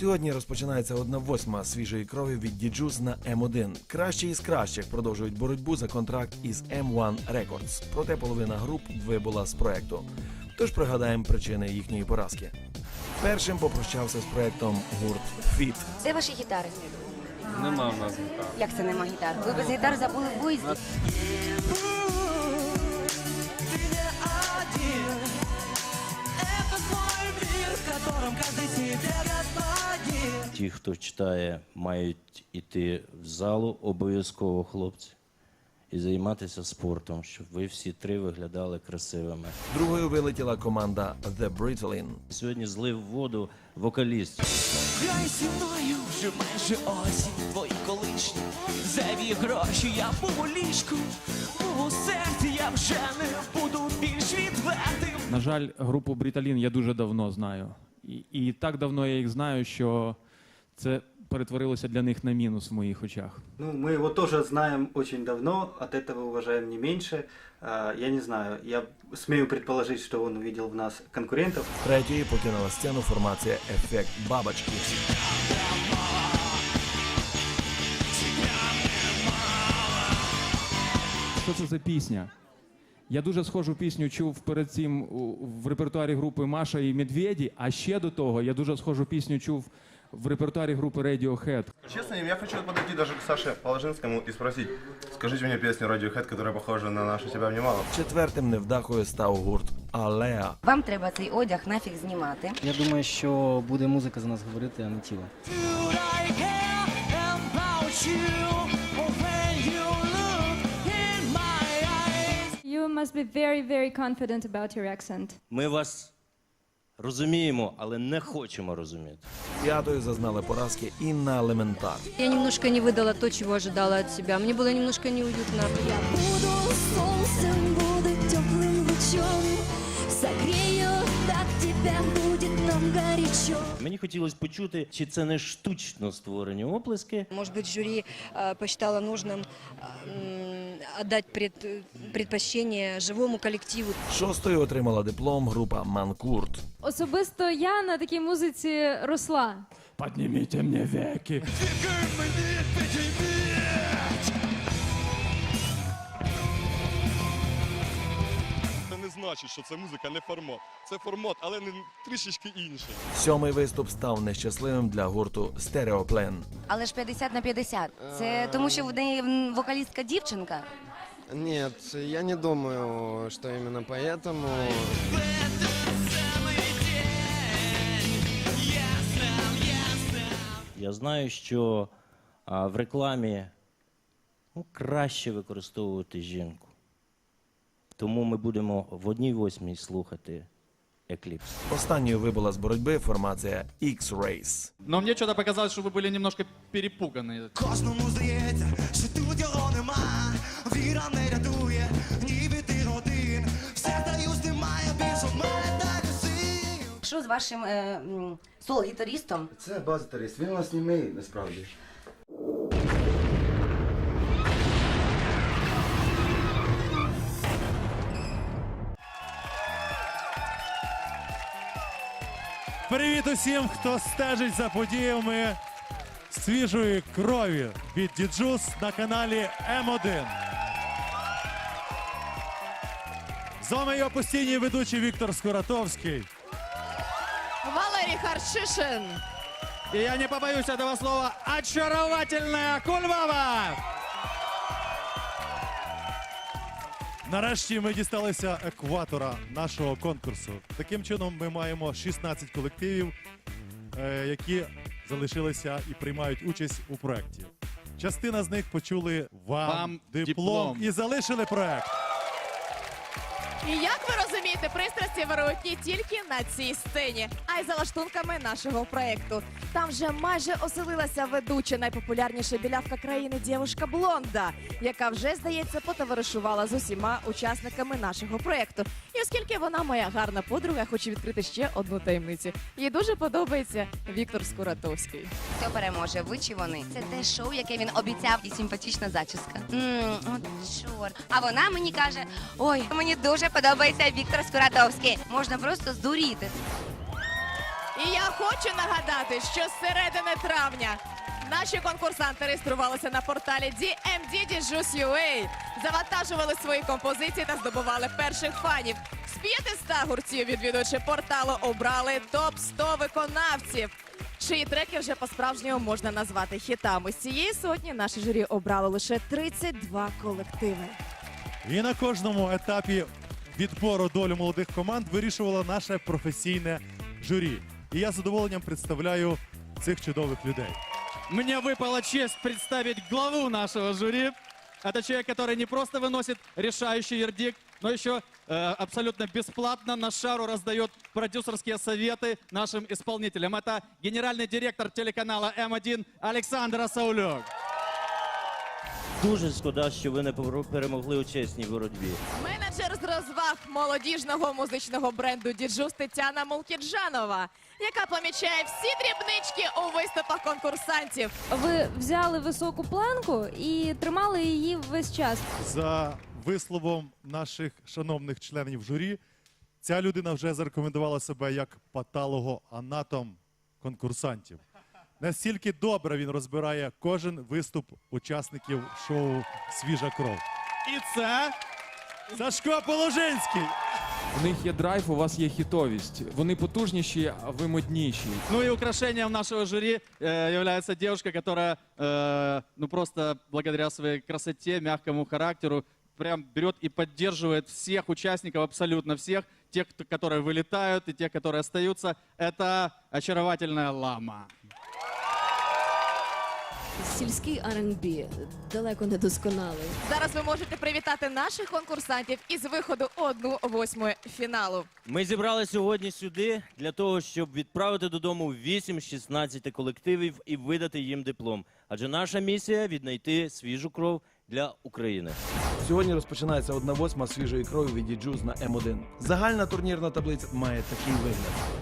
Сьогодні розпочинається одна восьма свіжої крові від Діджус на М1. Кращі із кращих продовжують боротьбу за контракт із M1 Records. Проте половина груп вибула з проекту. Тож пригадаємо причини їхньої поразки. Першим попрощався з проектом гурт Фіт. Де ваші гітари? Нема в нас гітар. Як це нема гітар? Ви без гітар забули в виїзді? Ті, хто читає, мають іти в залу обов'язково, хлопці, і займатися спортом, щоб ви всі три виглядали красивими. Другою вилетіла команда The Britalin. Сьогодні злив воду вокаліст. Грай зі мною вже майже осінь твої колишні Зайві гроші, я був у ліжку Був у серці, я вже не буду більш відвертим На жаль, групу Бріталін я дуже давно знаю. І, і так давно я їх знаю, що це перетворилося для них на мінус в моїх очах. Ну, мы его тоже знаем очень давно, от этого уважаем не меньше. А, Я не знаю, я смею предположить, что он увидел в нас конкурентов. Третьою покинула сцену формація Ефект Бабочки. Що це за пісня? Я дуже схожу пісню чув перед цим у- в репертуарі групи Маша і Медведі, а ще до того я дуже схожу пісню чув в репертуарі групи Radiohead. Честно, я хочу подойти даже к Саше Положинскому и спросить, скажите мне песню Radiohead, которая похожа на нашу «Тебя обнимала». Четвертим невдахою став гурт Алеа. Вам треба цей одяг нафіг знімати. Я думаю, що буде музика за нас говорити, а не тіло. You must be very, very confident about your accent. Ми вас розуміємо, але не хочемо розуміти. П'ятою зазнали поразки Інна Елементар. Я немножко не выдала то, чего ожидала от себя. Мне было немножко неуютно. Буду солнцем, буду теплым лучом. Согрею, так тебя будет нам горячо. Мені хотілося почути, чи це не штучно створені оплески, Может быть, жюри э, посчитало нужным э, м, отдать пред- предпочтение живому колективу. Шостою отримала диплом група Манкурт. Особисто я на такій музиці росла. Підніміть мені веки. Не значить, що це музика не формат. Це формат, але не трішечки інший. Сьомий виступ став нещасливим для гурту Стереоплен. Але ж 50 на 50. Це тому, що в неї вокалістка дівчинка. Нет, я не думаю, что именно поэтому. Я знаю, що а, в рекламі ну, краще використовувати жінку. Тому ми будемо в одній восьмій слухати Екліпс. Останньою вибула з боротьби формація X-Race. Но мне что-то показалось, что вы были немножко перепуганы. Кожному здається, що тут його нема Віра не рятує, ніби ти один Все даюсь, немає більше в мене так усіх Що з вашим е, м, соло-гітаристом? Це базитарист, він у нас німий, насправді. Привіт усім, хто стежить за подіями свіжої крові від Діджус на каналі М1. З вами його постійний ведучий Віктор Скуратовський. Валерий Харшишин. І я не побоюсь этого слова очаровательная Кульбаба! Нарешті ми дісталися екватора нашого конкурсу. Таким чином, ми маємо 16 колективів, е, які залишилися і приймають участь у проєкті. Частина з них почули вам, Вам диплом, диплом. і залишили проєкт. І як ви розумієте, пристрасті вирують не тільки на цій сцені, а й за лаштунками нашого проекту. Там вже майже оселилася ведуча найпопулярніша білявка країни дівушка Блонда, яка вже здається потоваришувала з усіма учасниками нашого проекту. І оскільки вона моя гарна подруга, хочу відкрити ще одну таємницю. Їй дуже подобається Віктор Скуратовський. Хто переможе, ви чи вони? Це те шоу, яке він обіцяв, і симпатична зачіска. Мм, от чорт. А вона мені каже: ой, мені дуже подобається Віктор Скуратовський. Можна просто здуріти. І я хочу нагадати, що з середини травня наші конкурсанти реєструвалися на порталі DMD DJus.ua, завантажували свої композиції та здобували перших фанів. З 500 гуртів відвідувачі порталу обрали топ 100 виконавців. Чиї треки вже по-справжньому можна назвати хітами. З цієї сотні наше журі обрало лише 32 колективи. І на кожному етапі відбору долю молодих команд вирішувало наше професійне журі. І я з задоволенням представляю цих чудових людей. Мне выпала честь представить главу нашего жюри. Это человек, который не просто выносит решающий вердикт, но еще э, абсолютно бесплатно на шару раздает продюсерские советы нашим исполнителям. Это генеральный директор телеканала М1 Александр Саулюк. Дуже шкода, що ви не перемогли у чесній боротьбі. Менеджер з розваг молодіжного музичного бренду Діджус Тетяна Мулкіджанова, яка помічає всі дрібнички у виступах конкурсантів. Ви взяли високу планку і тримали її весь час. За висловом наших шановних членів журі, ця людина вже зарекомендувала себе як патологоанатом конкурсантів. Настільки добре він розбирає кожен виступ учасників шоу Свіжа кров. І це Сашко Положинський. У них є драйв, у вас є хітовість. Вони потужніші, а ви модніші. Ну и украшением нашего жюри э, является девушка, которая, э, ну просто благодаря своей красоте, мягкому характеру, прям берет и поддерживает всех участников, абсолютно всех, тех, кто- которые вылетают и тех, которые остаются. Это очаровательная лама. Сільський R&B далеко не досконалий. Зараз ви можете привітати наших конкурсантів із виходу одну восьмої фіналу. Ми зібрали сьогодні сюди для того, щоб відправити додому 8 з 16 колективів і видати їм диплом. Адже наша місія віднайти свіжу кров для України. Сьогодні розпочинається 1-8 свіжої крові від діджуз на М1. Загальна турнірна таблиця має такий вигляд.